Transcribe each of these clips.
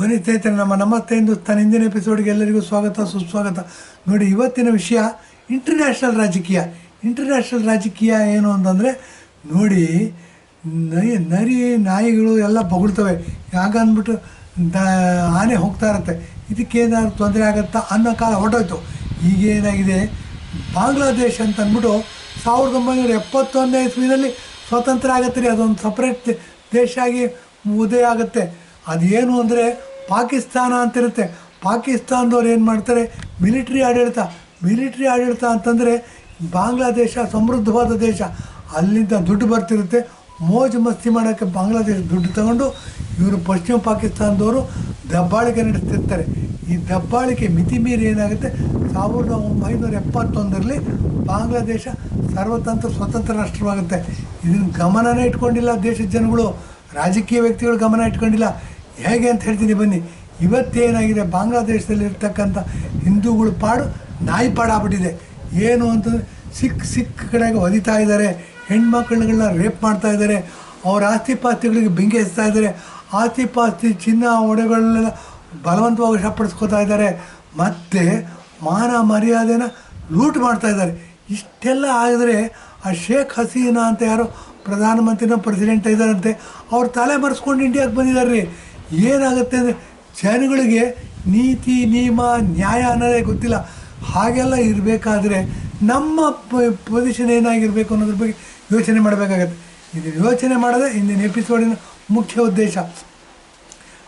ಬನ್ನಿ ಸ್ನೇಹಿತರೆ ನಮ್ಮ ನಮಸ್ತೆ ತನ್ನ ಹಿಂದಿನ ಎಪಿಸೋಡ್ಗೆ ಎಲ್ಲರಿಗೂ ಸ್ವಾಗತ, ಸುಸ್ವಾಗತ. ನೋಡಿ, ಇವತ್ತಿನ ವಿಷಯ ಇಂಟರ್ನ್ಯಾಷನಲ್ ರಾಜಕೀಯ. ಇಂಟರ್ನ್ಯಾಷನಲ್ ರಾಜಕೀಯ ಏನು ಅಂತಂದರೆ, ನೋಡಿ, ನರಿ ನರಿ ನಾಯಿಗಳು ಎಲ್ಲ ಬೊಗಳ್ತವೆ. ಯಾಗ ಅಂದ್ಬಿಟ್ಟು, ದ, ಆನೆ ಹೋಗ್ತಾ ಇರುತ್ತೆ. ಇದಕ್ಕೇನಾದ್ರು ತೊಂದರೆ ಆಗುತ್ತಾ? ಅನ್ನೋ ಕಾಲ ಹೊರಟೋಯ್ತು. ಈಗ ಏನಾಗಿದೆ ಬಾಂಗ್ಲಾದೇಶ್ ಅಂತ ಅಂದ್ಬಿಟ್ಟು, ಸಾವಿರದ ಒಂಬೈನೂರ ಎಪ್ಪತ್ತೊಂದನೇ ಇಸ್ವಿನಲ್ಲಿ ಸ್ವತಂತ್ರ ಆಗುತ್ತೆ ರೀ. ಅದೊಂದು ಸಪ್ರೇಟ್ ದೇಶ ಆಗಿ ಉದಯ ಆಗುತ್ತೆ. ಅದೇನು ಅಂದರೆ ಪಾಕಿಸ್ತಾನ ಅಂತಿರುತ್ತೆ. ಪಾಕಿಸ್ತಾನದವ್ರು ಏನು ಮಾಡ್ತಾರೆ? ಮಿಲಿಟ್ರಿ ಆಡಳಿತ. ಮಿಲಿಟ್ರಿ ಆಡಳಿತ ಅಂತಂದರೆ ಬಾಂಗ್ಲಾದೇಶ ಸಮೃದ್ಧವಾದ ದೇಶ. ಅಲ್ಲಿಂದ ದುಡ್ಡು ಬರ್ತಿರುತ್ತೆ. ಮೋಜು ಮಸ್ತಿ ಮಾಡೋಕ್ಕೆ ಬಾಂಗ್ಲಾದೇಶ ದುಡ್ಡು ತಗೊಂಡು ಇವರು ಪಶ್ಚಿಮ ಪಾಕಿಸ್ತಾನದವರು ದಬ್ಬಾಳಿಕೆ ನಡೆಸ್ತಿರ್ತಾರೆ. ಈ ದಬ್ಬಾಳಿಕೆ ಮಿತಿ ಮೀರಿ ಏನಾಗುತ್ತೆ? ಸಾವಿರದ ಒಂಬೈನೂರ ಎಪ್ಪತ್ತೊಂದರಲ್ಲಿ ಬಾಂಗ್ಲಾದೇಶ ಸರ್ವತಂತ್ರ, ಸ್ವತಂತ್ರ ರಾಷ್ಟ್ರವಾಗುತ್ತೆ. ಇದನ್ನು ಗಮನನೇ ಇಟ್ಕೊಂಡಿಲ್ಲ ದೇಶದ ಜನಗಳು. ರಾಜಕೀಯ ವ್ಯಕ್ತಿಗಳು ಗಮನ ಇಟ್ಕೊಂಡಿಲ್ಲ. ಹೇಗೆ ಅಂತ ಹೇಳ್ತೀನಿ ಬನ್ನಿ. ಇವತ್ತೇನಾಗಿದೆ? ಬಾಂಗ್ಲಾದೇಶದಲ್ಲಿ ಇರ್ತಕ್ಕಂಥ ಹಿಂದೂಗಳು ಪಾಡು, ನಾಯಿ ಪಾಡಾಗ್ಬಿಟ್ಟಿದೆ. ಏನು ಅಂತಂದರೆ ಸಿಕ್ ಸಿಕ್ಕ ಕಡೆಗೆ ಒದಿತಾ ಇದ್ದಾರೆ. ಹೆಣ್ಮಕ್ಳುಗಳನ್ನ ರೇಪ್ ಮಾಡ್ತಾ ಇದ್ದಾರೆ. ಅವ್ರ ಆಸ್ತಿ ಪಾಸ್ತಿಗಳಿಗೆ ಬೆಂಕಿ ಹಚ್ತಾ ಇದ್ದಾರೆ. ಆಸ್ತಿ ಪಾಸ್ತಿ ಚಿನ್ನ ಒಡೆಗಳನ್ನೆಲ್ಲ ಬಲವಂತವಾಗಿ ವಶಪಡಿಸ್ಕೋತಾ ಇದ್ದಾರೆ. ಮತ್ತು ಮಾನ ಮರ್ಯಾದೆನ ಲೂಟ್ ಮಾಡ್ತಾ ಇದ್ದಾರೆ. ಇಷ್ಟೆಲ್ಲ ಆದರೆ ಆ ಶೇಖ್ ಹಸೀನಾ ಅಂತ ಯಾರೋ ಪ್ರಧಾನಮಂತ್ರಿನ ಪ್ರೆಸಿಡೆಂಟ್ ಇದ್ದಾರಂತೆ, ಅವ್ರು ತಲೆ ಮರೆಸ್ಕೊಂಡು ಇಂಡಿಯಾಗೆ ಬಂದಿದ್ದಾರೆ. ರೀ ಏನಾಗುತ್ತೆ ಅಂದರೆ ಜನಗಳಿಗೆ ನೀತಿ, ನಿಯಮ, ನ್ಯಾಯ ಅನ್ನೋದೇ ಗೊತ್ತಿಲ್ಲ. ಹಾಗೆಲ್ಲ ಇರಬೇಕಾದ್ರೆ ನಮ್ಮ ಪೊಸಿಷನ್ ಏನಾಗಿರಬೇಕು ಅನ್ನೋದ್ರ ಬಗ್ಗೆ ಯೋಚನೆ ಮಾಡಬೇಕಾಗತ್ತೆ. ಇದು ಯೋಚನೆ ಮಾಡೋದೇ ಇಂದಿನ ಎಪಿಸೋಡಿನ ಮುಖ್ಯ ಉದ್ದೇಶ.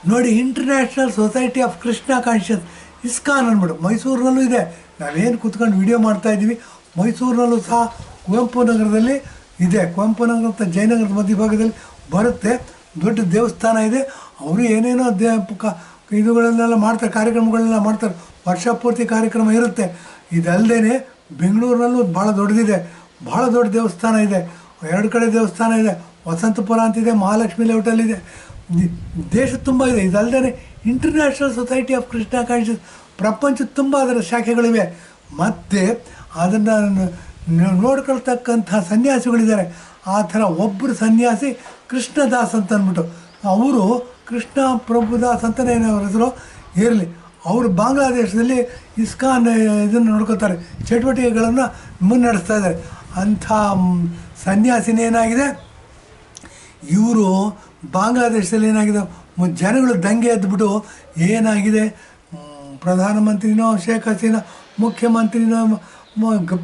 ನೋಡಿ International Society of Krishna conscious ISKCON ಅನ್ಬಿಡು ಮೈಸೂರಿನಲ್ಲೂ ಇದೆ. ನಾವೇನು ಕೂತ್ಕೊಂಡು ವಿಡಿಯೋ ಮಾಡ್ತಾ ಇದ್ದೀವಿ. ಮೈಸೂರಿನಲ್ಲೂ ಸಹ ಕುವೆಂಪು ನಗರದಲ್ಲಿ ಇದೆ. ಕುವೆಂಪು ನಗರ ಮತ್ತು ಜಯನಗರದ ಮಧ್ಯಭಾಗದಲ್ಲಿ ಬರುತ್ತೆ. ದೊಡ್ಡ ದೇವಸ್ಥಾನ ಇದೆ. ಅವರು ಏನೇನೋ ದೇ ಇದುಗಳನ್ನೆಲ್ಲ ಮಾಡ್ತಾರೆ, ಕಾರ್ಯಕ್ರಮಗಳನ್ನೆಲ್ಲ ಮಾಡ್ತಾರೆ. ವರ್ಷ ಪೂರ್ತಿ ಕಾರ್ಯಕ್ರಮ ಇರುತ್ತೆ. ಇದಲ್ಲದೆ ಬೆಂಗಳೂರಿನಲ್ಲೂ ಭಾಳ ದೊಡ್ಡದಿದೆ. ಭಾಳ ದೊಡ್ಡ ದೇವಸ್ಥಾನ ಇದೆ. ಎರಡು ಕಡೆ ದೇವಸ್ಥಾನ ಇದೆ. ವಸಂತಪುರ ಅಂತಿದೆ, ಮಹಾಲಕ್ಷ್ಮಿ ಲೇಔಟಲ್ಲಿ ಇದೆ ದೇಶ ತುಂಬ ಇದೆ. ಇದಲ್ಲದೆ International Society of Krishna conscious ಪ್ರಪಂಚದ ತುಂಬ ಅದರ ಶಾಖೆಗಳಿವೆ. ಮತ್ತು ಅದನ್ನು ನೋಡ್ಕೊಳ್ತಕ್ಕಂಥ ಸನ್ಯಾಸಿಗಳಿದ್ದಾರೆ. ಆ ಥರ ಒಬ್ಬರು ಸನ್ಯಾಸಿ ಕೃಷ್ಣದಾಸ್ ಅಂತ ಅಂದ್ಬಿಟ್ಟು ಅವರು ಕೃಷ್ಣ ಪ್ರಭುದಾಸ್ ಅಂತಲೇ ಅವ್ರ ಹೆಸರು? ಇರಲಿ. ಅವರು ಬಾಂಗ್ಲಾದೇಶದಲ್ಲಿ ಇಸ್ಕಾನ್ ಇದನ್ನು ನೋಡ್ಕೋತಾರೆ. ಚಟುವಟಿಕೆಗಳನ್ನು ಮುನ್ನಡೆಸ್ತಾ ಇದ್ದಾರೆ. ಅಂಥ ಸನ್ಯಾಸಿನೇನಾಗಿದೆ ಇವರು ಬಾಂಗ್ಲಾದೇಶದಲ್ಲಿ ಏನಾಗಿದೆ? ಜನಗಳು ದಂಗೆ ಎದ್ಬಿಟ್ಟು ಏನಾಗಿದೆ? ಪ್ರಧಾನಮಂತ್ರಿನೋ, ಶೇಖ್ ಹಸೀನಾ, ಮುಖ್ಯಮಂತ್ರಿನೋ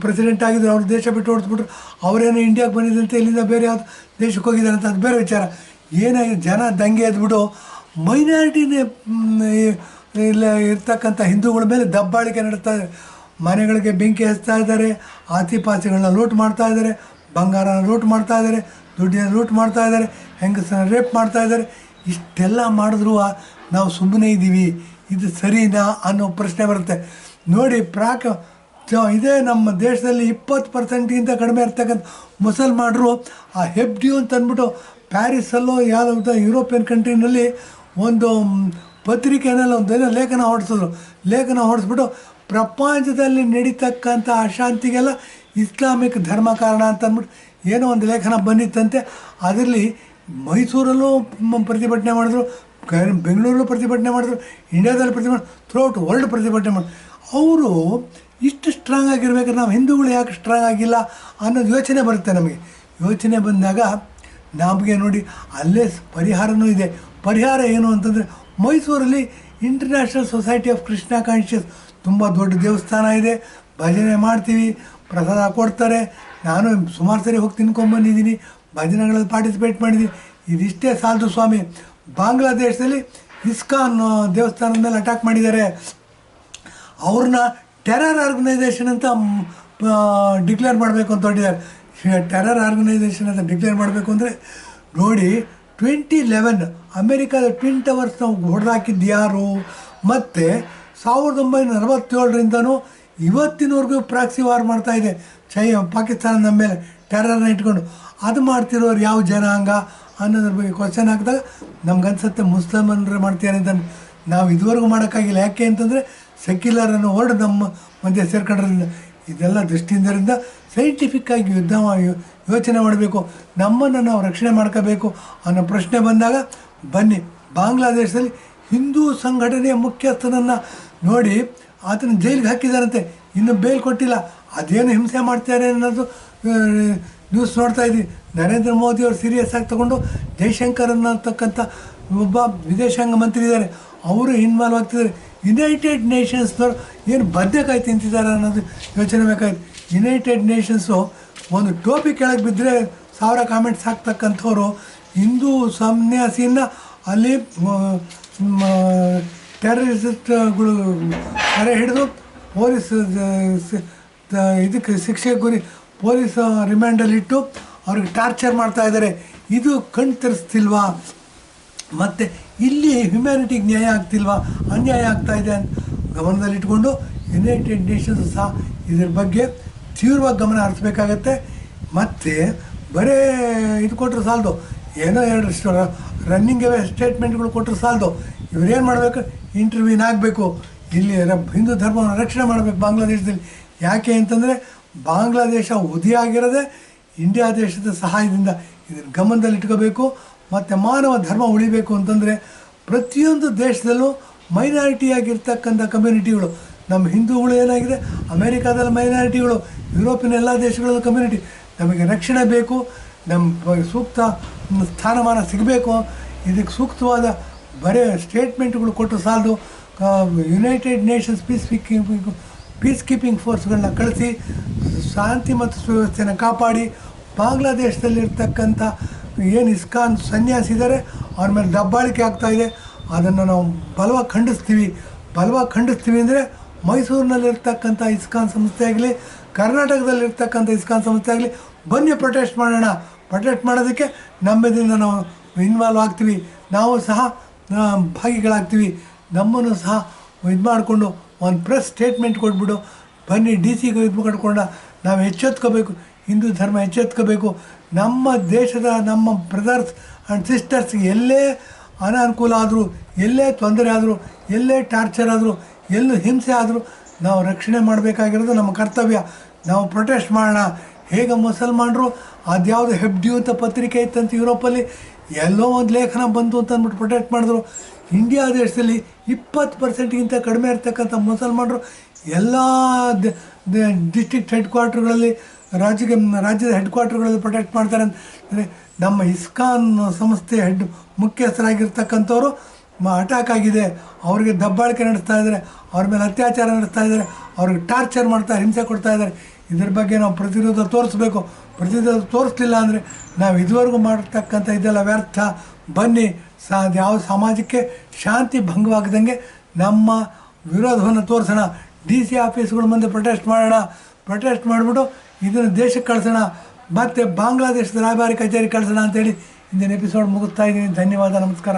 ಪ್ರೆಸಿಡೆಂಟ್ ಆಗಿದ್ರು, ಅವ್ರು ದೇಶ ಬಿಟ್ಟು ಓಡಿಸ್ಬಿಟ್ರು. ಅವರೇನು ಇಂಡಿಯಾಗೆ ಬಂದಿದ್ದಂತೆ ಇಲ್ಲಿಂದ ಬೇರೆ ಯಾವ್ದು ದೇಶಕ್ಕೆ ಹೋಗಿದ್ದಾರೆ ಅಂತ ಅದು ಬೇರೆ ವಿಚಾರ. ಏನಾಗಿದೆ ಜನ ದಂಗೆ ಎದ್ಬಿಟ್ಟು ಮೈನಾರಿಟಿನೇ ಇಲ್ಲ, ಇರ್ತಕ್ಕಂಥ ಹಿಂದೂಗಳ ಮೇಲೆ ದಬ್ಬಾಳಿಕೆ ನಡೆಸ್ತಾ ಮನೆಗಳಿಗೆ ಬೆಂಕಿ ಹಚ್ತಾ ಇದ್ದಾರೆ ಆಸ್ತಿ ಪಾಸ್ತಿಗಳನ್ನ ಲೂಟ್ ಮಾಡ್ತಾ ಇದ್ದಾರೆ, ಬಂಗಾರನ ಲೂಟ್ ಮಾಡ್ತಾ ಇದ್ದಾರೆ, ದುಡ್ಡಿನ ಲೂಟ್ ಮಾಡ್ತಾ ಇದ್ದಾರೆ ಹೆಂಗಸನ ರೇಪ್ ಮಾಡ್ತಾ ಇದ್ದಾರೆ. ಇಷ್ಟೆಲ್ಲ ಮಾಡಿದ್ರು ನಾವು ಸುಮ್ಮನೆ ಇದ್ದೀವಿ ಇದು ಸರಿನಾ ಅನ್ನೋ ಪ್ರಶ್ನೆ ಬರುತ್ತೆ. ನೋಡಿ, ಪ್ರಾಕ ಇದೇ ನಮ್ಮ ದೇಶದಲ್ಲಿ ಇಪ್ಪತ್ತು ಪರ್ಸೆಂಟ್ಗಿಂತ ಕಡಿಮೆ ಇರ್ತಕ್ಕಂಥ ಮುಸಲ್ಮಾನರು ಆ ಹೆಬ್ಡ್ಯೂ ಅಂತ ಅಂದ್ಬಿಟ್ಟು ಪ್ಯಾರಿಸಲ್ಲೋ ಯಾವುದೋ ಯುರೋಪಿಯನ್ ಕಂಟ್ರಿನಲ್ಲಿ ಒಂದು ಪತ್ರಿಕೆನಲ್ಲಿ ಒಂದು ಏನೋ ಲೇಖನ ಹೊಡೆಸಿದ್ರು. ಲೇಖನ ಹೊಡೆಸ್ಬಿಟ್ಟು ಪ್ರಪಂಚದಲ್ಲಿ ನಡೀತಕ್ಕಂಥ ಅಶಾಂತಿಗೆಲ್ಲ ಇಸ್ಲಾಮಿಕ್ ಧರ್ಮ ಕಾರಣ ಅಂತ ಅಂದ್ಬಿಟ್ಟು ಏನೋ ಒಂದು ಲೇಖನ ಬಂದಿತ್ತಂತೆ. ಅದರಲ್ಲಿ ಮೈಸೂರಲ್ಲೂ ಪ್ರತಿಭಟನೆ ಮಾಡಿದ್ರು ಬೆಂಗಳೂರಲ್ಲೂ ಪ್ರತಿಭಟನೆ ಮಾಡಿದ್ರು, ಇಂಡಿಯಾದಲ್ಲಿ ಪ್ರತಿಭಟನೆ ಥ್ರೂಔಟ್ ವರ್ಲ್ಡ್ ಪ್ರತಿಭಟನೆ ಮಾಡಿದ್ರು. ಅವರು ಇಷ್ಟು ಸ್ಟ್ರಾಂಗ್ ಆಗಿರ್ಬೇಕಾದ್ರೆ ನಾವು ಹಿಂದೂಗಳು ಯಾಕೆ ಸ್ಟ್ರಾಂಗ್ ಆಗಿಲ್ಲ ಅನ್ನೋದು ಯೋಚನೆ ಬರುತ್ತೆ ನಮಗೆ. ಯೋಚನೆ ಬಂದಾಗ ನಮಗೆ ನೋಡಿ ಅಲ್ಲೇ ಪರಿಹಾರನೂ ಇದೆ. ಪರಿಹಾರ ಏನು ಅಂತಂದರೆ ಮೈಸೂರಲ್ಲಿ International Society of Krishna conscious ತುಂಬ ದೊಡ್ಡ ದೇವಸ್ಥಾನ ಇದೆ. ಭಜನೆ ಮಾಡ್ತೀವಿ, ಪ್ರಸಾದ ಕೊಡ್ತಾರೆ. ನಾನು ಸುಮಾರು ಸರಿ ಹೋಗಿ ತಿನ್ಕೊಂಬಂದಿದ್ದೀನಿ. ಭಜನೆಗಳಲ್ಲಿ ಪಾರ್ಟಿಸಿಪೇಟ್ ಮಾಡಿದ್ದೀನಿ. ಇದಿಷ್ಟೇ ಸಾಲದು ಸ್ವಾಮಿ. ಬಾಂಗ್ಲಾದೇಶದಲ್ಲಿ ಇಸ್ಕಾನ್ ದೇವಸ್ಥಾನದ ಮೇಲೆ ಅಟ್ಯಾಕ್ ಮಾಡಿದ್ದಾರೆ. ಅವ್ರನ್ನ ಟೆರರ್ ಆರ್ಗನೈಸೇಷನ್ ಅಂತ ಡಿಕ್ಲೇರ್ ಮಾಡಬೇಕು ಅಂತ ಹೊರಟಿದ್ದಾರೆ. ಟೆರರ್ ಆರ್ಗನೈಸೇಷನ್ ಅಂತ ಡಿಕ್ಲೇರ್ ಮಾಡಬೇಕು ಅಂದರೆ, ನೋಡಿ ಟ್ವೆಂಟಿ ಲೆವೆನ್ ಅಮೇರಿಕಾದ ಟ್ವಿನ್ ಟವರ್ಸ್ನ ಹೊಡೆದಾಕಿದ್ದು ಯಾರು? ಮತ್ತು, ಸಾವಿರದ ಒಂಬೈನೂರ ನಲವತ್ತೇಳರಿಂದನೂ ಇವತ್ತಿನವರೆಗೂ ಪ್ರಾಕ್ಸಿ ವಾರ್ ಮಾಡ್ತಾ ಇದೆ. ಚೈ, ಪಾಕಿಸ್ತಾನ ನಮ್ಮ ಮೇಲೆ ಟೆರರ್ನ ಇಟ್ಕೊಂಡು. ಅದು ಮಾಡ್ತಿರೋರು ಯಾವ ಜನಾಂಗ ಅನ್ನೋದ್ರ ಬಗ್ಗೆ ಕ್ವಶನ್ ಹಾಕಿದಾಗ ನಮ್ಗೆ ಅನ್ಸುತ್ತೆ ಮುಸ್ಲಿಮನ್ರೆ ಮಾಡ್ತಾರೆ ಅಂತ. ನಾವು ಇದುವರೆಗೂ ಮಾಡೋಕ್ಕಾಗಿಲ್ಲ. ಯಾಕೆ ಅಂತಂದರೆ ಸೆಕ್ಯುಲರ್ ಅನ್ನೋ ವರ್ಡ್ ನಮ್ಮ ಮಧ್ಯೆ ಸೇರ್ಕೊಂಡ್ರಿಂದ ಇದೆಲ್ಲ ದೃಷ್ಟಿಯಿಂದರಿಂದ ಸೈಂಟಿಫಿಕ್ ಆಗಿ ಯುದ್ಧ ಯೋಚನೆ ಮಾಡಬೇಕು ನಮ್ಮನ್ನು ನಾವು ರಕ್ಷಣೆ ಮಾಡ್ಕೋಬೇಕು ಅನ್ನೋ ಪ್ರಶ್ನೆ ಬಂದಾಗ, ಬನ್ನಿ, ಬಾಂಗ್ಲಾದೇಶದಲ್ಲಿ ಹಿಂದೂ ಸಂಘಟನೆಯ ಮುಖ್ಯಸ್ಥನನ್ನು ನೋಡಿ ಆತನ ಜೈಲಿಗೆ ಹಾಕಿದಾರಂತೆ ಇನ್ನು ಬೇಲ್ ಕೊಟ್ಟಿಲ್ಲ. ಅದೇನು ಹಿಂಸೆ ಮಾಡ್ತಾರೆ ಅನ್ನೋದು ನ್ಯೂಸ್ ನೋಡ್ತಾ ಇದ್ದೀನಿ ನರೇಂದ್ರ ಮೋದಿ ಅವರು ಸೀರಿಯಸ್ ಆಗಿ ತಗೊಂಡು ಜೈಶಂಕರ್ ಅನ್ನತಕ್ಕಂಥ ಒಬ್ಬ ವಿದೇಶಾಂಗ ಮಂತ್ರಿ ಇದ್ದಾರೆ. ಅವರು ಇನ್ವಾಲ್ವ್ ಆಗ್ತಿದ್ದಾರೆ. ಯುನೈಟೆಡ್ ನೇಷನ್ಸ್ನವ್ರು ಏನು ಬದ್ನೆಕಾಯಿ ತಿಂತಿದ್ದಾರೆ ಅನ್ನೋದು ಯೋಚನೆ ಬೇಕಾಯ್ತು. ಯುನೈಟೆಡ್ ನೇಷನ್ಸು ಒಂದು ಟೋಪಿ ಕೆಳಗೆ ಬಿದ್ದರೆ ಸಾವಿರ ಕಾಮೆಂಟ್ಸ್ ಹಾಕ್ತಕ್ಕಂಥವ್ರು ಹಿಂದೂ ಸನ್ಯಾಸಿನ ಅಲ್ಲಿ ಟೆರರಿಸ್ಟ್ಗಳು ಕರೆ ಹಿಡಿದು ಪೊಲೀಸ್ ಇದಕ್ಕೆ ಶಿಕ್ಷೆ ಗುರಿ ಪೊಲೀಸ್ ರಿಮ್ಯಾಂಡಲ್ಲಿಟ್ಟು ಅವ್ರಿಗೆ ಟಾರ್ಚರ್ ಮಾಡ್ತಾ ಇದ್ದಾರೆ. ಇದು ಕಣ್ ತರಿಸ್ತಿಲ್ವಾ? ಮತ್ತು ಇಲ್ಲಿ ಹ್ಯುಮ್ಯಾನಿಟಿಗೆ ನ್ಯಾಯ ಆಗ್ತಿಲ್ವಾ? ಅನ್ಯಾಯ ಆಗ್ತಾ ಇದೆ ಅಂತ ಗಮನದಲ್ಲಿಟ್ಕೊಂಡು ಯುನೈಟೆಡ್ ನೇಷನ್ಸ್ ಸಹ ಇದ್ರ ಬಗ್ಗೆ ತೀವ್ರವಾಗಿ ಗಮನ ಹರಿಸ್ಬೇಕಾಗತ್ತೆ. ಮತ್ತು ಬರೀ ಇದು ಕೊಟ್ಟರೆ ಸಾಲದು. ಏನೋ ಎರಡು ರನ್ನಿಂಗ್ ಸ್ಟೇಟ್ಮೆಂಟ್ಗಳು ಕೊಟ್ಟರೆ ಸಾಲದು. ಇವರೇನು ಮಾಡಬೇಕು? ಇಂಟರ್ವ್ಯೂನ್ ಆಗಬೇಕು. ಇಲ್ಲಿ ಹಿಂದೂ ಧರ್ಮವನ್ನು ರಕ್ಷಣೆ ಮಾಡಬೇಕು ಬಾಂಗ್ಲಾದೇಶದಲ್ಲಿ. ಯಾಕೆ ಅಂತಂದರೆ ಬಾಂಗ್ಲಾದೇಶ ಉದಿಯಾಗಿರೋದೇ ಇಂಡಿಯಾ ದೇಶದ ಸಹಾಯದಿಂದ ಇದನ್ನು ಗಮನದಲ್ಲಿ ಇಟ್ಕೋಬೇಕು ಮತ್ತು ಮಾನವ ಧರ್ಮ ಉಳಿಬೇಕು ಅಂತಂದರೆ ಪ್ರತಿಯೊಂದು ದೇಶದಲ್ಲೂ ಮೈನಾರಿಟಿಯಾಗಿರ್ತಕ್ಕಂಥ ಕಮ್ಯುನಿಟಿಗಳು ನಮ್ಮ ಹಿಂದೂಗಳು ಏನಾಗಿದೆ? ಅಮೇರಿಕಾದಲ್ಲಿ ಮೈನಾರಿಟಿಗಳು ಯುರೋಪಿನ ಎಲ್ಲ ದೇಶಗಳಲ್ಲೂ ಕಮ್ಯುನಿಟಿ ನಮಗೆ ರಕ್ಷಣೆ ಬೇಕು ನಮ್ಮ ಸೂಕ್ತ ಸ್ಥಾನಮಾನ ಸಿಗಬೇಕು. ಇದಕ್ಕೆ ಸೂಕ್ತವಾದ ಬರೇ ಸ್ಟೇಟ್ಮೆಂಟ್ಗಳು ಕೊಟ್ಟು ಸಾಲದು. United Nations peace keeping peace keeping ಫೋರ್ಸ್ಗಳನ್ನ ಕಳಿಸಿ, ಶಾಂತಿ ಮತ್ತು ಸುವ್ಯವಸ್ಥೆಯನ್ನು ಕಾಪಾಡಿ, ಬಾಂಗ್ಲಾದೇಶದಲ್ಲಿರ್ತಕ್ಕಂಥ ಏನು ಇಸ್ಕಾನ್ ಸನ್ಯಾಸಿ ಇದ್ದಾರೆ ಅವ್ರ ಮೇಲೆ ದಬ್ಬಾಳಿಕೆ ಆಗ್ತಾ ಇದೆ. ಅದನ್ನು ನಾವು ಬಲವಾಗಿ ಖಂಡಿಸ್ತೀವಿ. ಬಲವಾಗಿ ಖಂಡಿಸ್ತೀವಿ ಅಂದರೆ ಮೈಸೂರಿನಲ್ಲಿರ್ತಕ್ಕಂಥ ಇಸ್ಕಾನ್ ಸಂಸ್ಥೆ ಆಗಲಿ, ಕರ್ನಾಟಕದಲ್ಲಿರ್ತಕ್ಕಂಥ ಇಸ್ಕಾನ್ ಸಂಸ್ಥೆ ಆಗಲಿ, ಬನ್ನಿ ಪ್ರೊಟೆಸ್ಟ್ ಮಾಡೋಣ. ಪ್ರೊಟೆಸ್ಟ್ ಮಾಡೋದಕ್ಕೆ ನಮ್ಮಿಂದ ನಾವು ಇನ್ವಾಲ್ವ್ ಆಗ್ತೀವಿ. ನಾವು ಸಹ ಭಾಗಿಗಳಾಗ್ತೀವಿ. ನಮ್ಮನ್ನು ಸಹ ಇದು ಮಾಡಿಕೊಂಡು ಒಂದು ಪ್ರೆಸ್ ಸ್ಟೇಟ್ಮೆಂಟ್ ಕೊಟ್ಬಿಡು. ಬನ್ನಿ ಡಿ ಸಿಗೆ ಇದು ಮಾಡ್ಕೊಂಡು, ನಾವು ಎಚ್ಚೆತ್ಕೋಬೇಕು. ಹಿಂದೂ ಧರ್ಮ ಎಚ್ಚೆತ್ಕೋಬೇಕು. ನಮ್ಮ ದೇಶದ ನಮ್ಮ ಬ್ರದರ್ಸ್ ಆ್ಯಂಡ್ ಸಿಸ್ಟರ್ಸ್ಗೆ ಎಲ್ಲೇ ಅನಾನುಕೂಲ ಆದರೂ, ಎಲ್ಲೇ ತೊಂದರೆ ಆದರೂ, ಎಲ್ಲೇ ಟಾರ್ಚರ್ ಆದರೂ, ಎಲ್ಲೂ ಹಿಂಸೆ ಆದರೂ ನಾವು ರಕ್ಷಣೆ ಮಾಡಬೇಕಾಗಿರೋದು ನಮ್ಮ ಕರ್ತವ್ಯ. ನಾವು ಪ್ರೊಟೆಸ್ಟ್ ಮಾಡೋಣ. ಹೇಗೆ ಮುಸಲ್ಮಾನರು, ಅದ್ಯಾವುದು ಹೆಬ್ಡ್ಯೂ ಅಂತ ಪತ್ರಿಕೆ ಇತ್ತಂತ ಯುರೋಪಲ್ಲಿ ಎಲ್ಲೋ ಒಂದು ಲೇಖನ ಬಂತು ಅಂತ ಅಂದ್ಬಿಟ್ಟು ಪ್ರೊಟೆಕ್ಟ್ ಮಾಡಿದ್ರು. ಇಂಡಿಯಾ ದೇಶದಲ್ಲಿ ಇಪ್ಪತ್ತು ಪರ್ಸೆಂಟ್ಗಿಂತ ಕಡಿಮೆ ಇರ್ತಕ್ಕಂಥ ಮುಸಲ್ಮಾನರು ಎಲ್ಲ ಡಿಸ್ಟ್ರಿಕ್ಟ್ ಹೆಡ್ ಕ್ವಾರ್ಟರ್ಗಳಲ್ಲಿ ರಾಜ್ಯಕ್ಕೆ, ರಾಜ್ಯದ ಹೆಡ್ ಕ್ವಾರ್ಟರ್ಗಳಲ್ಲಿ ಪ್ರೊಟೆಕ್ಟ್ ಮಾಡ್ತಾರೆ ಅಂದರೆ ನಮ್ಮ ಇಸ್ಕಾನ್ ಸಂಸ್ಥೆ ಹೆಡ್ ಮುಖ್ಯಸ್ಥರಾಗಿರ್ತಕ್ಕಂಥವ್ರು ಅಟ್ಯಾಕ್ ಆಗಿದೆ. ಅವರಿಗೆ ದಬ್ಬಾಳಿಕೆ ನಡೆಸ್ತಾ ಇದ್ದಾರೆ. ಅವ್ರ ಮೇಲೆ ಅತ್ಯಾಚಾರ ನಡೆಸ್ತಾ ಇದ್ದಾರೆ. ಅವ್ರಿಗೆ ಟಾರ್ಚರ್ ಮಾಡ್ತಾ, ಹಿಂಸೆ ಕೊಡ್ತಾ ಇದ್ದಾರೆ. ಇದ್ರ ಬಗ್ಗೆ ನಾವು ಪ್ರತಿರೋಧ ತೋರಿಸ್ಬೇಕು. ಪ್ರತಿರೋಧ ತೋರಿಸ್ಲಿಲ್ಲ ಅಂದರೆ ನಾವು ಇದುವರೆಗೂ ಮಾಡ್ತಕ್ಕಂಥ ಇದೆಲ್ಲ ವ್ಯರ್ಥ. ಬನ್ನಿ, ಸಾ, ಯಾವ ಸಮಾಜಕ್ಕೆ ಶಾಂತಿ ಭಂಗವಾಗದಂಗೆ ನಮ್ಮ ವಿರೋಧವನ್ನು ತೋರಿಸೋಣ. ಡಿ ಸಿ ಆಫೀಸ್ಗಳ ಮುಂದೆ ಪ್ರೊಟೆಸ್ಟ್ ಮಾಡೋಣ. ಪ್ರೊಟೆಸ್ಟ್ ಮಾಡಿಬಿಟ್ಟು ಇದನ್ನು ದೇಶಕ್ಕೆ ಕಳಿಸೋಣ, ಮತ್ತೆ ಬಾಂಗ್ಲಾದೇಶದ ರಾಯಭಾರಿ ಕಚೇರಿ ಕಳಿಸೋಣ ಅಂತೇಳಿ ಇಂದಿನ ಎಪಿಸೋಡ್ ಮುಗಿಸ್ತಾ ಇದ್ದೀನಿ. ಧನ್ಯವಾದ, ನಮಸ್ಕಾರ.